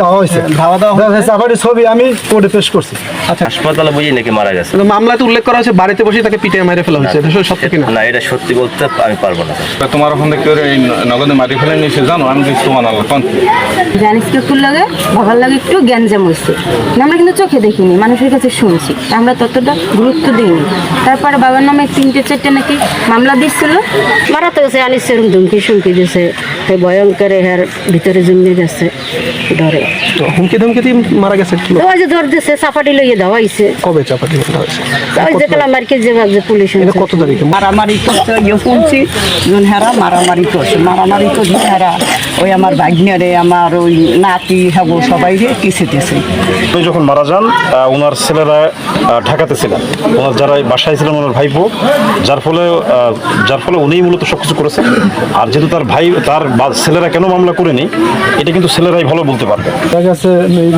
দেওয়া হয়েছে। ধাওয়া দেওয়া হয়েছে। চাপাটির ছবি আমি কোর্টে পেশ করছি। আচ্ছা। হাসপাতালে নাকি মারা গেছে। মামলাতে উল্লেখ করা হয়েছে বাড়িতে বসে তাকে পিটে মেরে ফেলা হয়েছে। এটা আসলে কিনা? না এটা সত্যি বলতে আমি পারব না। তোমার ওখান থেকে এই নগদে মাটি ফেলে নিয়েছে জানো? আমি কিছু তোমার আল্লাহ কোন? জানিস কি একটু লাগে? একটু গ্যাঞ্জাম হয়েছে। আমরা কিন্তু চোখে দেখিনি মানুষের কাছে শুনছি। আমরা ততটা গুরুত্ব দিইনি। তারপরে বাবার নামে তিনটে চারটে নাকি মামলা দিচ্ছিল মারা তো গেছে আনিস ধুমকি সুমকি দিছে এই ভয়ঙ্কর এর ভিতরে জন্মে গেছে। তো হুমকি ধমকি দিয়ে মারা গেছে ওই যে ধর দিছে সাফাটি লইয়ে দেওয়া হয়েছে কবে চাপাটি মারা হয়েছে ওই যে কালাম আর কি যে যে পুলিশ এটা কত তারিখে? মারামারি করছে ইয়ে শুনছি যখন হেরা মারামারি করছে। মারামারি করছে হেরা ওই আমার ভাগ্নেরে আমার ওই নাতি হাবো সবাই রে কিসেতেছে উনি যখন মারা যান ওনার ছেলেরা ঢাকাতে ছিলেন। ওনার যারা বাসায় ছিলেন ওনার ভাইপো। যার ফলে যার ফলে উনিই মূলত সবকিছু করেছেন। আর যেহেতু তার ভাই তার বা- ছেলেরা কেন মামলা করেনি এটা কিন্তু ছেলেরাই ভালো বলতে পারবে। মারা গেছে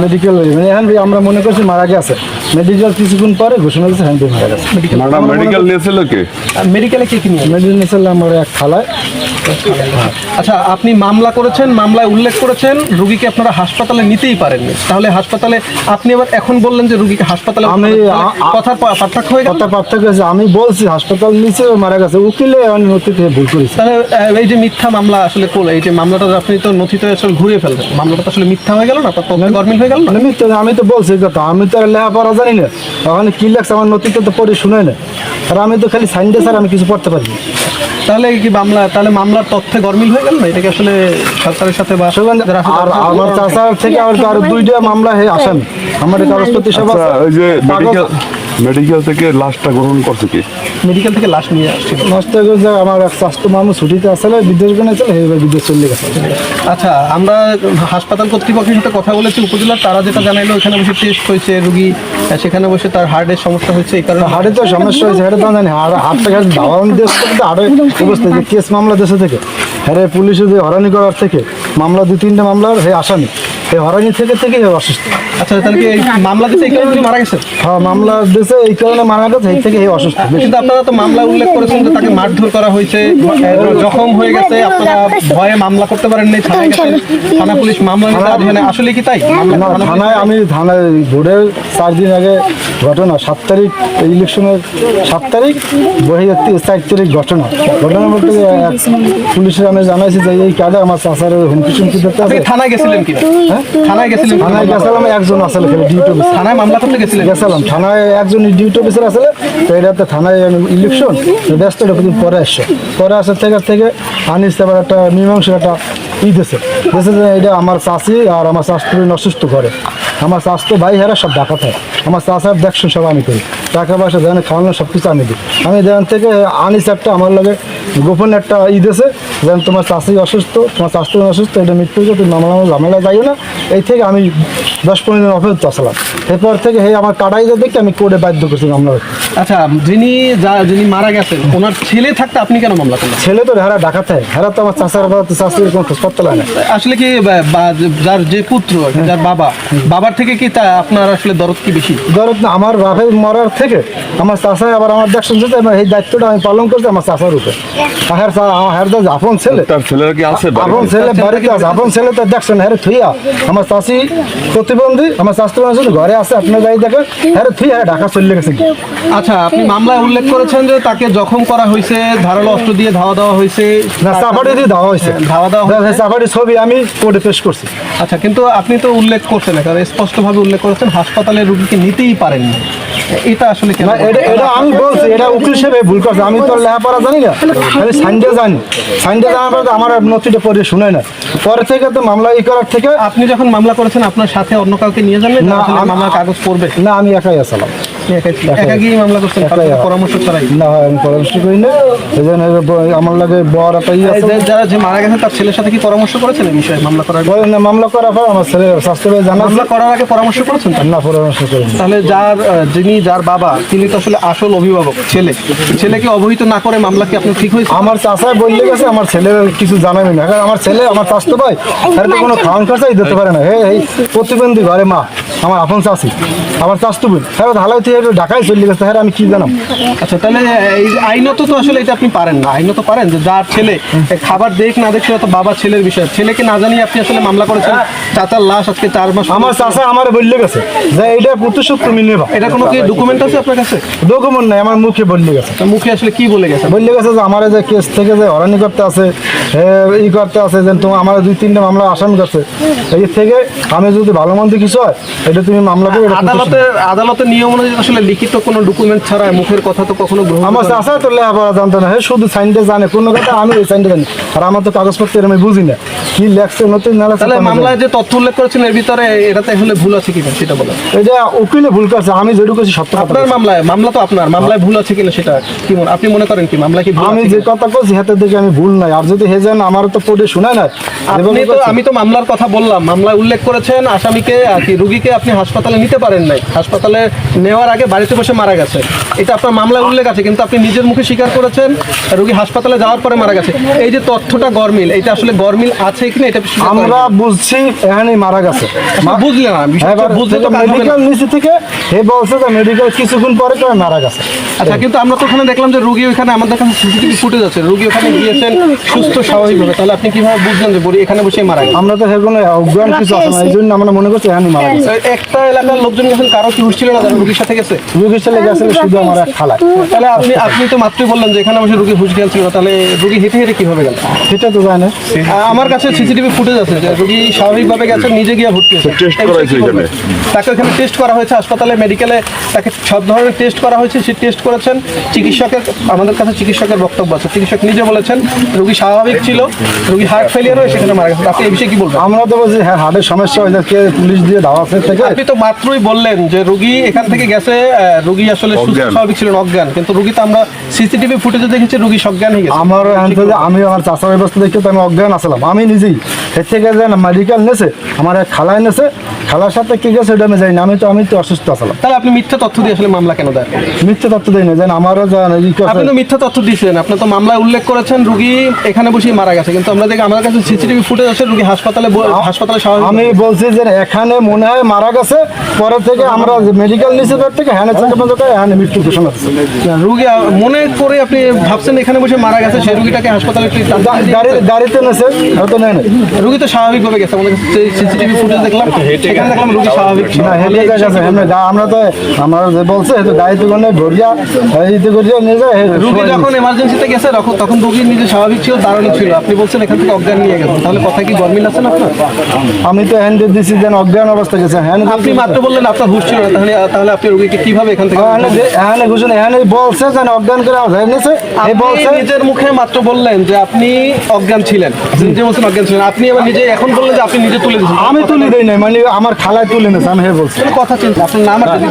মেডিকেল মানে এখন আমরা মনে করছি মারা গেছে মেডিকেল কিছুক্ষণ পরে ঘোষণা দিচ্ছে হ্যান্ড মারা গেছে। ম্যাডাম মেডিকেল নিয়েছিল কে? মেডিকেলে কে কি নিয়ে মেডিকেল আমার এক খালায়। আচ্ছা আপনি মামলা করেছেন মামলায় উল্লেখ করেছেন রুগীকে আপনারা হাসপাতালে নিতেই পারেননি। তাহলে হাসপাতালে আপনি আবার এখন বললেন যে রুগীকে হাসপাতালে আমি- কথার পার্থক্য হয়ে গেল? কথা পার্থক্য আছে আমি বলছি হাসপাতাল নিচে মারা গেছে উকিলে আমি নথিতে ভুল করেছি। তাহলে এই যে মিথ্যা মামলা আসলে এই যে মামলাটা আপনি তো নথিতে আসলে ঘুরিয়ে ফেলবেন মামলাটা তো আসলে মিথ্যা হয়ে গেল না? তথ্য গরমিল হয়ে গেল না? মানে মিথ্যা আমি তো বলছি কথা আমি তো আর লেখাপড়া জানি না। ওখানে কি লাগছে আমার নথিতে তো পড়ে শুনে না। আর আমি তো খালি সাইন দিয়ে স্যার আমি কিছু পড়তে পারি না। তাহলে কি মামলা তাহলে মামলার তথ্যে গরমিল হয়ে গেল না? এটাকে আসলে সরকারের সাথে বা আর আমার চাচার থেকে আর দুইটা মামলা হয়ে আসেন। আমার কাগজপত্র সেবা আচ্ছা ওই যে মেডিকেল থেকে লাশটা গ্রহণ করছে কি? মেডিকেল থেকে লাশ নিয়ে আসছে। নষ্ট হয়ে গেছে আমার এক স্বাস্থ্য মানুষ ছুটিতে আসলে বিদেশ গেছে এইবার বিদেশ চলে গেছে। আচ্ছা আমরা হাসপাতাল কর্তৃপক্ষের সাথে কথা বলেছি উপজেলার তারা যেটা জানাইলো ওখানে বসে টেস্ট হয়েছে রুগী সেখানে বসে তার হার্টের সমস্যা হয়েছে এই কারণে হাড়ে তো সমস্যা হয়েছে হাড়ে তো জানি। হাড়টা গেছে দাওয়ান দেশ থেকে তো হাড়ে অবস্থা যে কেস মামলা দেশে থেকে হ্যাঁ পুলিশে যে হরানি করার থেকে মামলা দু তিনটে মামলার হে আসামি। এই হরানি থেকে থেকেই হে অসুস্থ। আচ্ছা তাহলে কি মামলা দিতে এই কারণে মারা গেছেন হ্যাঁ মামলা দেশে এই কারণে মারা গেছে এই থেকে হে অসুস্থ। কিন্তু আপনারা তো মামলা উল্লেখ করেছেন যে তাকে মারধর করা হয়েছে জখম হয়ে গেছে আপনারা ভয়ে মামলা করতে পারেন নাই থানায় গেছেন। থানা পুলিশ মামলা নিতে আসলে কি তাই? না থানায় আমি থানায় ভোটের চার দিন আগে ঘটনা সাত তারিখ ইলেকশনের সাত তারিখ বই চার তারিখ ঘটনা। ঘটনা বলতে পুলিশের আমি জানাইছি যে এই কাজে আমার চাষার হুমকি চুমকি দিতে থানায় গেছিলেন কি? থানায় গেছিলেন থানায় গেছিলাম একজন আসলে ডিউটি অফিসার থানায় মামলা করতে গেছিলেন? গেছিলাম থানায় একজন ডিউটি অফিসার আসলে তো এটাতে থানায় ইলেকশন ব্যস্ত এটা পরে আসছে। পরে আসার থেকে থেকে আনিস আবার একটা মীমাংসা একটা ই দিয়েছে দিয়েছে যে এটা আমার চাষি আর আমার শাস্ত্রী অসুস্থ করে আমার স্বাস্থ্য ভাই হেরা সব ডাকা থাকে আমার চাষার দেখশন সব আমি করি। টাকা পয়সা দেন খাওয়ানো সব কিছু আমি দিই। আমি দেন থেকে আনিস একটা আমার লাগে গোপন একটা ই দিয়েছে যেন তোমার চাষি অসুস্থ তোমার স্বাস্থ্য অসুস্থ এটা মৃত্যু হয়েছে তুমি মামলা ঝামেলা যাইও না। এই থেকে আমি দশ পনেরো দিন অপেক্ষা আসলাম এরপর থেকে হে আমার কাটাই দেখে আমি কোর্টে বাধ্য করছি মামলা করতে। আচ্ছা যিনি যা- যিনি মারা গেছেন ওনার ছেলে থাকতে আপনি কেন মামলা করলেন? ছেলে তো হেরা ডাকাতে হেরা তো আমার চাষার চাষির কোনো খোঁজপত্র লাগে না। আসলে কি যার যে পুত্র যার বাবা বাবার থেকে কি তা আপনার আসলে দরদ কি বেশি? দরদ না, আমার বাপের মরার থেকে আমার চাষায় আবার আমার দেখছেন যে এই দায়িত্বটা আমি পালন করছি আমার চাষার উপরে। চা- আমার হের তো আপন ছেলে। তার ছেলেরা কি আছে? আপন ছেলে বাড়িতে আছে। আপন ছেলে তো দেখছেন হ্যাঁ থুইয়া। আমার চাষি প্রতিবন্ধী আমার স্বাস্থ্য মানুষ ঘরে আছে আপনার গাড়ি দেখেন। হ্যাঁ থুইয়া হ্যাঁ ঢাকা চলে গেছে। আচ্ছা আপনি মামলায় উল্লেখ করেছেন যে তাকে জখম করা হয়েছে ধারালো অস্ত্র দিয়ে ধাওয়া দেওয়া হয়েছে। না চাপাটি দিয়ে দেওয়া হয়েছে। ধাওয়া দেওয়া হয়েছে। চাপাটির ছবি আমি কোর্টে পেশ করছি। আচ্ছা কিন্তু আপনি তো উল্লেখ করছেন না কারণ স্পষ্টভাবে উল্লেখ করেছেন হাসপাতালে রুগীকে নিতেই পারেননি। এটা আসলে কেন? এটা এটা আমি বলছি এটা উকিল হিসেবে ভুল করছে। আমি তো লেখাপড়া জানি না। আমি সাইনডে জানি। সাইন্ডে জানার পরে তো আমার নথিটা পড়ে শুনে না। পরে থেকে তো মামলা ই করার থেকে আপনি যখন মামলা করেছেন আপনার সাথে অন্য কাউকে নিয়ে যাবেন না, আমার মামলার কাগজ পড়বে। না আমি একাই আসলাম। আপনি পরামর্শ ছাড়াই। না আমি পরামর্শ করি না। এই জন্য আমার লাগে বর একটা ই আছে। যারা যে মারা গেছে তার ছেলের সাথে কি পরামর্শ করেছেন এই বিষয়ে? মামলা করার না মামলা করার পর আমার ছেলে স্বাস্থ্য জানা মামলা করার আগে পরামর্শ করেছেন না পরামর্শ তাহলে যার যিনি যার বাবা তিনি তো আসলে আসল অভিভাবক ছেলে। ছেলেকে অবহিত না করে মামলা কি আপনার ঠিক হয়েছে? আমার চাষায় বললে গেছে আমার ছেলের কিছু জানাবে না। কারণ আমার ছেলে আমার স্বাস্থ্য ভাই তার তো কোনো খাওয়ান খরচাই দিতে পারে না। হে এই প্রতিবন্ধী ঘরে মা। আমার আপন চাষি আমার চাষ তো হ্যাঁ হালাই থেকে ঢাকায় চলে গেছে হ্যাঁ আমি কি জানাম? আচ্ছা তাহলে এই আইনত তো আসলে এটা আপনি পারেন না। আইনত পারেন যে যার ছেলে খাবার দেখ না দেখ সেটা তো বাবা ছেলের বিষয়। ছেলেকে না জানিয়ে আপনি আসলে মামলা করেছেন চাচার লাশ আজকে চার মাস আমার চাষা আমার বললে গেছে যে এইটা প্রতিশোধ তুমি নেবা। এটা কোনো কি ডকুমেন্ট আছে আপনার কাছে? ডকুমেন্ট নাই আমার মুখে বললে গেছে। মুখে আসলে কি বলে গেছে? বললে গেছে যে আমার যে কেস থেকে যে হরানি করতে আছে ই করতে আছে যে তোমার আমার দুই তিনটা মামলা আসামি করছে। এই থেকে আমি যদি ভালো মন্দ কিছু হয় এটা তুমি মামলা করে আদালতের আদালতের নিয়ম অনুযায়ী আসলে লিখিত কোনো ডকুমেন্ট ছাড়া মুখের কথা তো কখনো গ্রহণ আমার চাষা তো লেখাপড়া জানতো না। শুধু সাইনটা জানে কোনো কথা আমি এই সাইনটা জানি। আর আমার তো কাগজপত্র আমি বুঝি না। কি লেখছে নতুন না তাহলে জানি। মামলায় যে তথ্য উল্লেখ করেছেন এর ভিতরে এটাতে আসলে ভুল আছে কিনা সেটা বলেন। এটা উকিলে ভুল করছে আমি যেটুকু করছি সত্য আপনার মামলায় মামলা তো আপনার মামলায় ভুল আছে কিনা সেটা কি মনে আপনি মনে করেন কি মামলায় কি আমি যে? কথা বলছি হাতে দেখে আমি ভুল নাই আর যদি হে যান আমার তো পড়ে শোনায় না আপনি তো আমি তো মামলার কথা বললাম। মামলায় উল্লেখ করেছেন আসামিকে আর কি রুগীকে আপনি হাসপাতালে নিতে পারেন নাই। হাসপাতালে নেওয়ার আগে বাড়িতে বসে মারা গেছে। এটা আপনার মামলায় উল্লেখ আছে কিন্তু আপনি নিজের মুখে স্বীকার করেছেন রুগী হাসপাতালে যাওয়ার পরে মারা গেছে। এই যে তথ্যটা গরমিল এটা আসলে গরমিল আছে কিনা এটা। আমরা বুঝছি এখানেই মারা গেছে। আসলে বুঝলেন না বুঝলে তো। মেডিকেল নিচে থেকে হে বলছে যে মেডিকেল কিছুক্ষণ পরে তো মারা গেছে। আচ্ছা কিন্তু আমরা তো ওখানে দেখলাম যে রুগী ওখানে আমাদের কাছে সিসিটিভি ফুটেজ আছে। রুগী ওখানে গিয়েছেন সুস্থ স্বাভাবিকভাবে। তাহলে আপনি কীভাবে বুঝলেন যে বুড়ি এখানে বসে মারা গেছে? আমরা তো কোনো অজ্ঞান কিছু আছে না এই জন্য আমরা মনে করছি এখানেই মারা গেছে। একটা এলাকার লোকজন গেছেন কারও কি ছিল না রুগীর সাথে গেছে। রুগীর ছেলে গেছে শুধু আমার এক খালায়। তাহলে আপনি আপনি তো মাত্রই বললেন যে এখানে বসে রুগী হুশ গেল ছিল তাহলে রুগী হেঁটে হেঁটে কীভাবে গেল? সেটা তো যায় না আমার কাছে সিসিটিভি ফুটেজ আছে যে রুগী স্বাভাবিকভাবে গেছেন নিজে গিয়ে ভর্তি হয়েছে। কি বলবেন? এখানে? তাকে ওখানে টেস্ট করা হয়েছে হাসপাতালে মেডিকেলে তাকে সব ধরনের টেস্ট করা হয়েছে সে টেস্ট করেছেন। চিকিৎসকের আমাদের কাছে চিকিৎসকের বক্তব্য আছে। চিকিৎসক নিজে বলেছেন রুগী স্বাভাবিক ছিল রুগী হার্ট ফেলিয়ার হয়ে সেখানে মারা গেছে। আপনি এই বিষয়ে কি বলবেন? আমরা তো বলছি হ্যাঁ হার্টের সমস্যা হয়ে পুলিশ দিয়ে ধাওয়াতে থেকে আপনি তো মাত্রই বললেন যে রুগী এখান থেকে গেছে রোগী আসলে সুস্থ। স্বাভাবিক ছিলেন অজ্ঞান। কিন্তু রুগী তো আমরা সিসিটিভি ফুটেজে দেখেছি রোগী সজ্ঞান হয়ে গেছে। আমার আমি আমার চাষার ব্যবস্থা দেখে তো আমি অজ্ঞান আসলাম। আমি নিজেই এর থেকে যে মেডিকেল নেছে আমার এক খালা নেছে খালার সাথে কি গেছে ওটা আমি জানি না আমি তো আমি তো অসুস্থ আসলাম তাহলে আপনি মিথ্যা তথ্য দিয়ে আসলে মামলা কেন দেন? মিথ্যা তথ্য দেয় না যেন আমারও করছে। আপনি তো মিথ্যা তথ্য দিয়েছেন আপনি তো মামলায় উল্লেখ করেছেন রুগী এখানে বসেই মারা গেছে কিন্তু আমরা দেখি আমাদের কাছে সিসিটিভি ফুটেজ আছে রুগী হাসপাতালে হাসপাতালে আমি বলছি যে এখানে মনে হয় মারা গেছে পরে থেকে আমরা মেডিকেল নিচে বের থেকে হ্যাঁ চেক বন্ধ করে হ্যাঁ মৃত্যু ঘোষণা করছে রুগী মনে করে আপনি ভাবছেন এখানে বসে মারা গেছে সেই রুগীটাকে হাসপাতালে গাড়িতে নেছে হয়তো নেয় না রুগী তো স্বাভাবিকভাবে গেছে আমাদের কাছে সিসিটিভি ফুটেজ দেখলাম। সেখানে দেখলাম রুগী স্বাভাবিক না হেলে গেছে হেমে গা আমরা তো আমরা যে বলছে তো গাড়িতে ভরিয়া এইতে করিয়া নিয়ে যায় হে- রুগী যখন এমার্জেন্সিতে গেছে তখন তখন রুগী নিজে স্বাভাবিক ছিল দাঁড়ানো ছিল। আপনি বলছেন এখান থেকে অজ্ঞান নিয়ে গেছেন। তাহলে কথা কি গরমিল আছে না আপনার? আমি তো হ্যান্ডে দিছি যেন অজ্ঞান অবস্থা গেছে হ্যাঁ আপনি মাত্র বললেন আপনার হুশ ছিল না তাহলে তাহলে আপনি রুগীকে কীভাবে এখান থেকে হ্যাঁ ঘোষণা হ্যাঁ বলছে যেন অজ্ঞান করে এই বলছে। নিজের মুখে মাত্র বললেন যে আপনি অজ্ঞান ছিলেন। নিজে বলছেন অজ্ঞান ছিলেন। আপনি এবার নিজে এখন বললেন যে আপনি নিজে তুলে দিয়েছেন। আমি তুলে দেই নাই মানে আমার খালায় তুলে নিয়েছে আমি হে বলছি। কথা চিন্তা আপনার নাম আর কি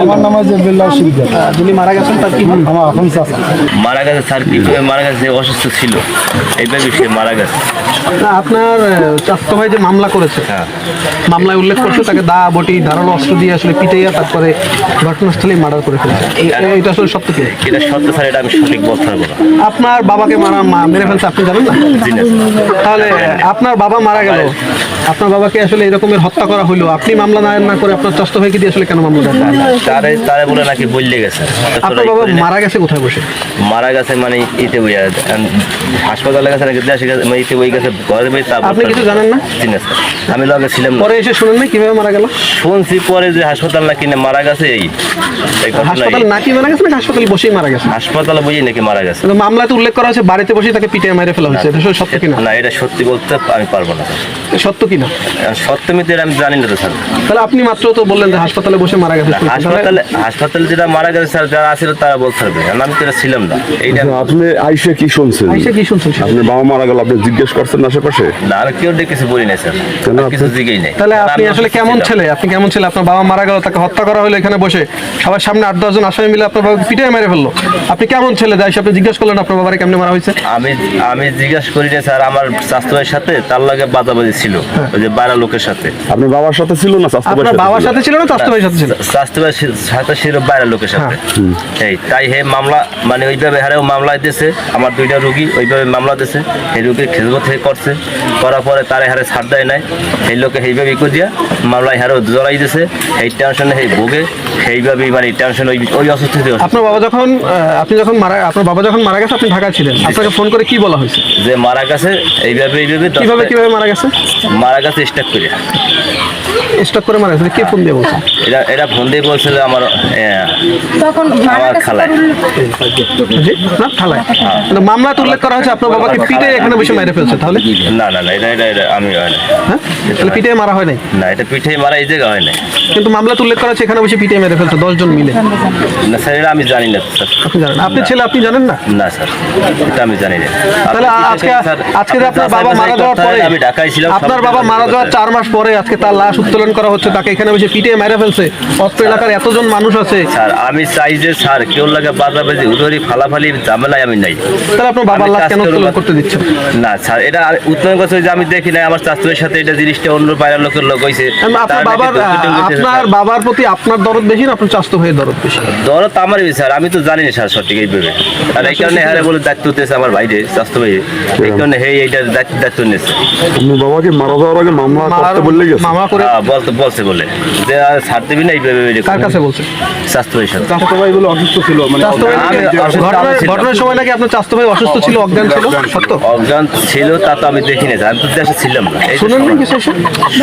আমার নাম হচ্ছে বিল্লাহ শিকদার যিনি মারা গেছেন তার কি আমার এখন চাষা মারা গেছে স্যার কীভাবে মারা গেছে অসুস্থ ছিল। এইভাবে সে মারা গেছে। আপনার চাস্ত ভাই যে মামলা করেছে হ্যাঁ। মামলায় উল্লেখ করছে তাকে দা বটি ধারালো অস্ত্র দিয়ে আসলে পিটাইয়া তারপরে ঘটনাস্থলে মার্ডার করে ফেলেছে। এটা আসলে সত্য কি? এটা সত্য স্যার এটা আমি সঠিক বলতে পারব না। আপনার বাবাকে মারা মা- মেরে ফেলছে আপনি জানেন না। তাহলে আপনার বাবা মারা গেল। আপনার বাবাকে আসলে এরকমের হত্যা করা হলো আপনি মামলা দায়ের না করে আপনার চাস্ত ভাইকে দিয়ে আসলে কেন মামলা দায়ের? তারে তারে বলে নাকি বললে গেছে। আপনার বাবা মারা গেছে কোথায় বসে? মারা গেছে মানে ইতে বইয়া হাসপাতালে গেছে নাকি দেশে গেছে মানে ইতে বই গেছে ঘরে বই তারপর আপনি কিছু জানেন না? জি না স্যার। আমি লগে ছিলাম না। পরে এসে শুনেন না কীভাবে মারা গেল? শুনছি পরে যে হাসপাতাল নাকি না মারা গেছে এই এই ঘটনা হাসপাতাল নাকি মারা গেছে নাকি হাসপাতালে বসেই মারা গেছে? হাসপাতালে বুঝি নাকি মারা গেছে। কিন্তু মামলাতে উল্লেখ করা হয়েছে বাড়িতে বসে তাকে পিটিয়ে মেরে ফেলা হয়েছে। এটা সত্য কিনা? না এটা সত্যি বলতে আমি পারব না সত্য কিনা? আমি জানি না তো স্যার। তাহলে আপনি মাত্র তো বললেন যে হাসপাতালে বসে মারা গেছে। হাসপাতালে হাসপাতালে যেটা মারা গেছে স্যার যারা আছিল তারা বলতে পারবে। আমি তো ছিলাম না। এইটা আপনি আইসে কি শুনছেন? আইসা কি শুনছেন সেটা? আপনার বাবা মারা গেল আপনি জিজ্ঞেস করছেন আশেপাশে? না আর কেউ কিছু বলি নাই স্যার। কেন কিছু জিগেই নাই। তাহলে আপনি আসলে কেমন ছেলে? আপনি কেমন ছেলে? আপনার বাবা মারা গেল তাকে হত্যা করা হলো এখানে বসে। সবার সামনে আট দশজন আসামি মিলে আপনার বাবাকে পিটিয়ে মেরে ফেলল। আপনি কেমন ছেলে? যাই আপনি জিজ্ঞেস করলেন আপনার বাবারে কেমনে মারা হয়েছে। আমি আমি জিজ্ঞাসা করি না স্যার। আমার স্বাস্থ্যের সাথে তার লাগে বাদাবাদি ছিল। ওই যে বাইরের লোকের সাথে। আপনার বাবার সাথে ছিল না স্বাস্থ্য আপনার বাবার সাথে ছিল না সাথে ছিল? স্বাস্থ্য সাথে ছিল বাইরের লোকের সাথে। হ্যাঁ। এই তাই হে মামলা মানে ওইভাবে হারেও মামলা দিয়েছে। আমার দুইটা রুগী ওইভাবে মামলা দিয়েছে। এই রুগীর খেজবত থেকে করছে। করার পরে তারে হারে ছাড় দেয় নাই। সেই লোকে সেইভাবে ই করে দিয়া মামলায় হারেও জড়াই দিয়েছে। সেই টেনশনে সেই ভোগে। সেইভাবেই মানে টেনশন ওই ওই অসুস্থতে আপনার বাবা যখন আপনি যখন মারা আপনার বাবা যখন মারা গেছে আপনি ঢাকায় ছিলেন। আপনাকে ফোন করে কি বলা হয়েছে? যে মারা গেছে এইভাবে এইভাবে কীভাবে কীভাবে মারা গেছে? মারা গেছে স্টাক করে স্টক করে মারা গেছে। কে ফোন দিয়ে বলছে? এটা এটা ফোন দিয়ে বলছে যে আমার তখন মারা আমার খালায়। না মানে মামলাতে উল্লেখ করা হয়েছে আপনার বাবাকে পিটে এখানে বসে মেরে ফেলছে তাহলে? না না না এটা এটা এটা আমি হয় না হ্যাঁ? তাহলে পিটে মারা হয় নাই? না এটা পিঠে মারা এই জায়গা হয় না কিন্তু মামলাতে উল্লেখ করা হচ্ছে এখানে বসে পিটে মেরে ফেলছে দশজন মিলে। না স্যার এটা আমি জানি না স্যার। আপনি জানেন আপনি ছেলে আপনি জানেন না? না স্যার এটা আমি জানি না। তাহলে আজকে আজকে আপনার বাবা মারা যাওয়ার পরে আমি ঢাকায় ছিলাম আপনার বাবা মারা যাওয়ার। চার মাস পরে আজকে তার লাশ উত্তোলন করা হচ্ছে তাকে এখানে বসে পিটে মেরে ফেলছে। অত্র এলাকার এতজন মানুষ আছে। স্যার আমি চাই যে স্যার কেউ লাগে বাজাবাজি উদরি ফালাফালি ঝামেলায় আমি নাই। তাহলে আপনার বাবার লাশ কেন উত্তোলন করতে দিচ্ছেন? না স্যার এটা উত্তোলন করছে যে আমি দেখি নাই আমার চাষের সাথে এটা জিনিসটা অন্য বাইরের লোকের লোক হয়েছে। আপনার বাবার আপনার বাবার প্রতি আপনার দরদ বেশি না আপনার চাস্তো ভাইয়ের দরদ বেশি? তো আমারই স্যার আমি তো জানি না স্যার সঠিক এইভাবে। আর এই কারণে হ্যাঁ বলে দায়িত্ব দিয়েছে আমার ভাইরে স্বাস্থ্য ভাই এই কারণে হে এইটার দায়িত্ব দায়িত্ব নিয়েছে। বাবাকে মারা যাওয়ার আগে মামলা করতে বললে গেছে মামা করে হ্যাঁ, বলতে বলছে বলে। যে আর ছাড় দিবি না এইভাবে। কার কাছে বলছে? স্বাস্থ্য সাথে। চাচাতো ভাই বলে অসুস্থ ছিল মানে ঘটনার সময় নাকি আপনার চাস্তো ভাই অসুস্থ ছিল অজ্ঞান ছিল? সত্য? অজ্ঞান ছিল তা তো আমি দেখিনি স্যার। আমি তো দেশে ছিলাম না। শুনেন না কিছু?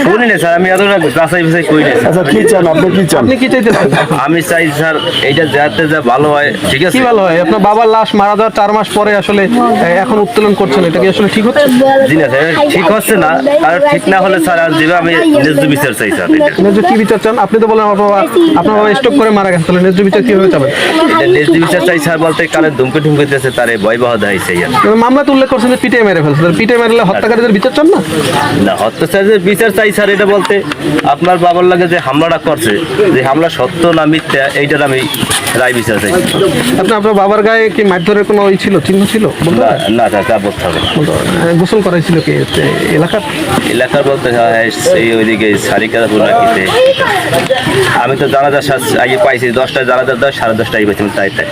শুনি না স্যার আমি এত যাচাই বাছাই করি না আচ্ছা কি চান? আপনি কি চান? আপনি কি চাইতেছেন? আমি চাই স্যার এইটা যাতে যা ভালো হয় ঠিক আছে? কি ভালো হয়? আপনার বাবার লাশ মারা যাওয়ার চার মাস পরে আসলে এখন উত্তোলন করছেন এটা কি আসলে ঠিক হচ্ছে? জি না স্যার ঠিক হচ্ছে না। আর ঠিক না হলে স্যার আমি ন্যায্য বিচার চাই স্যার। ন্যায্য কি বিচার চান? আপনি তো বলেন আমার বাবা আপনার বাবা স্টক করে মারা গেছে তাহলে ন্যায্য বিচার কীভাবে চাবেন? এটা ন্যায্য বিচার চাই স্যার বলতে ধুমকে ঠুমকে দিয়েছে তারে ভয় বাহ দেখাইছে ইয়ার। মামলাতে উল্লেখ করছেন যে পিটে মেরে ফেলছে মেরলে হত্যাকারীদের বিচার চান না? না বিচার চাই স্যার এটা বলতে। আপনার বাবার লাগে যে হামলাটা করছে যে হামলা সত্য না মিথ্যা এইটার আমি রায় বিচার চাই। আপনি আপনার বাবার গায়ে কি মারধরের কোনো ওই ছিল চিহ্ন ছিল? না? না তা বলতে হবে। এ, গোসল করাইছিল কি এলাকার? এলাকার বলতে হয় ওইদিকে পুরাকিতে আমি তো জানাজা আগে পাইছি দশটা জানাজা দশ সাড়ে দশটায় পাইছি তাই তাই।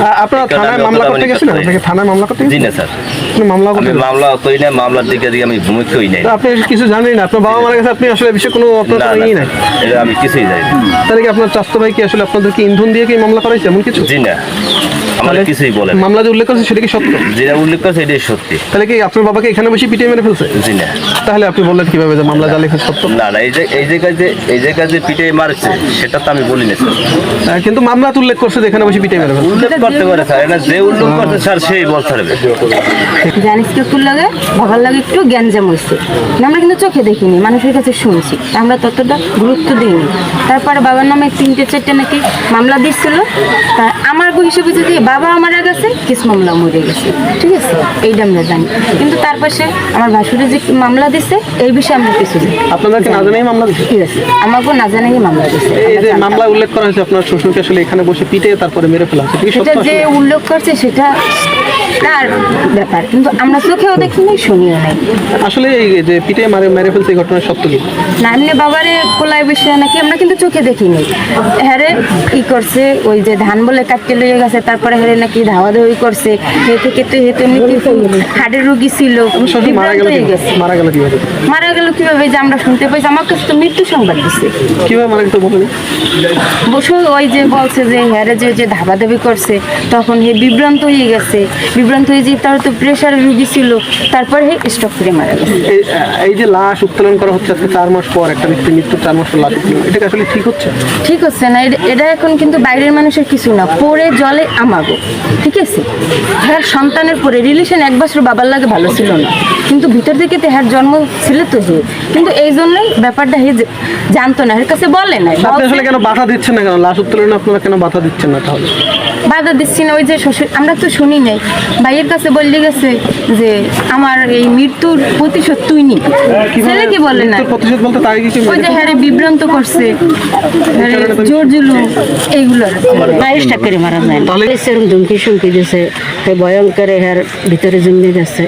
আ- আপনারা থানায় মামলা অতটা করতে গেছিলেন? আপনাকে থানায় মামলা করতে জি না স্যার। আপনি মামলা আমি করতে মামলা করি না মামলার দিকে দিকে আমি ভূমিকা হই নাই আপনি কিছু জানেন না? আপনার বাবা মারা গেছে আপনি আসলে বিষয়ে কোনো আপনার না আমি কিছুই জানি না। তাহলে কি আপনার চাস্তো ভাই কি আসলে আপনাদেরকে ইন্ধন দিয়ে কি মামলা করাইছে এমন কিছু? জি না। আমার কিছুই বলে। মামলা যে উল্লেখ করছে সেটা কি সত্য? যেটা উল্লেখ করছে এটাই সত্যি। তাহলে কি আপনার বাবাকে এখানে বসে পিটিয়ে মেরে ফেলছে? জি না। তাহলে আপনি বললেন কীভাবে যে মামলা যা লেখা সত্য? না না এই যে এই যে এই জায়গায় যে পিঠে মারছে সেটা তো আমি বলি না স্যার কিন্তু মামলা তো উল্লেখ করছে যে এখানে বসে পিটিয়ে মেরে ফেলছে। উল্লেখ করতে পারে স্যার। এটা যে উল্লেখ করছে স্যার সেই বলতে পারবে। জানিস কি লাগে? লাগে একটু গ্যাঞ্জাম হয়েছে আমরা কিন্তু চোখে দেখিনি মানুষের কাছে শুনছি। আমরা ততটা গুরুত্ব দিইনি। তারপরে বাবার নামে তিনটে চারটে নাকি মামলা দিচ্ছিল তা আমার হিসেবে যদি বাবা মারা গেছে কিস মামলা মরে গেছে। ঠিক আছে? এইটা আমরা জানি। কিন্তু তার পাশে আমার ভাসুরে যে মামলা দিছে এই বিষয়ে আমরা কিছু আপনাদেরকে না জানাই মামলা দিচ্ছে ঠিক আছে। আমাকেও না জানাই মামলা দিছে। এই যে মামলা উল্লেখ করা হয়েছে আপনার শ্বশুরকে আসলে এখানে বসে পিটে তারপরে মেরে ফেলা হয়েছে। কি সেটা যে উল্লেখ করছে সেটা তার ব্যাপার। কিন্তু আমরা চোখেও দেখিনি শুনিও নাই। আসলে এই যে পিটে মারে মেরে ফেলছে এই ঘটনার সত্য কি? না এমনি বাবারে কোলায় বিষয় নাকি আমরা কিন্তু চোখে দেখিনি। হ্যারে ই করছে ওই যে ধান বলে কাটতে লইয়ে গেছে তারপরে হেরে নাকি ধাওয়া ধাওয়ি করছে। হে থেকে তো হে তো এমনি রুগী ছিল। মারা গেল কীভাবে? মারা গেল কীভাবে? যে আমরা শুনতে পাইছি আমার কাছে তো মৃত্যু সংবাদ দিছে। কীভাবে মারা গেল বলেন। বসু ওই যে বলছে যে হ্যারে যে যে ধাবাধাবি করছে তখন হে বিভ্রান্ত হয়ে গেছে। বিভ্রান্ত হয়ে যে তার তো প্রেশার রুগী ছিল। তারপরে হে স্টক করে মারা গেছে। এই যে লাশ উত্তোলন করা হচ্ছে আজকে চার মাস পর একটা ব্যক্তি মৃত্যুর চার মাস পর লাশ এটা আসলে ঠিক হচ্ছে? ঠিক আছে না। এটা- এখন কিন্তু বাইরের মানুষের কিছু না। পরে জলে আমাগো ঠিক আছে? হ্যাঁ সন্তানের পরে রিলেশন এক বছর বাবার লাগে ভালো ছিল না। কিন্তু ভিতর থেকে তো হ্যার জন্ম ছিল তো যে। কিন্তু এই জন্যই ব্যাপারটা হে জানতো না। এর কাছে বলে না আপনি আসলে কেন বাধা দিচ্ছেন না কেন? লাশ উত্তোলনে আপনারা কেন বাধা দিচ্ছেন না তাহলে? বাধা দিচ্ছি না। ওই যে শ্বশুর আমরা তো শুনি নাই। ভাইয়ের কাছে বললে গেছে যে আমার এই মৃত্যুর প্রতিশোধ তুই নি। ছেলে কি বলে? না প্রতিশোধ বলতে তার কিছু ওই যে হ্যাঁ বিভ্রান্ত করছে। জোর জুলুম। এইগুলো বাইশটা করে মারা যায়। সেরকম ধুমকি সুমকি দিছে সেই ভয়ঙ্কর এর ভিতরে জন্মে গেছে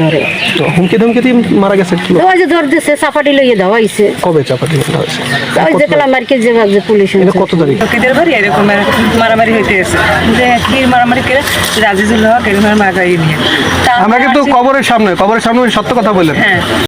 ধরে। তো হুমকি ধুমকি দিয়ে মারা গেছে কি? ওই যে ধর দিছে চাপাটি লইয়ে দেওয়া হয়েছে কবে চাপাটি ওই যে কালা মার্কেট যে ভাগ যে পুলিশ এটা আনছে। কত তারিখ? লোকেদের বাড়ি এরকম মারামারি হইতে আছে যে কি মারামারি করে রাজিজুল হক এরকম মারামারি নিয়ে। তা আমরা কিন্তু কবরের সামনে কবরের সামনে সত্য কথা বললেন। হ্যাঁ।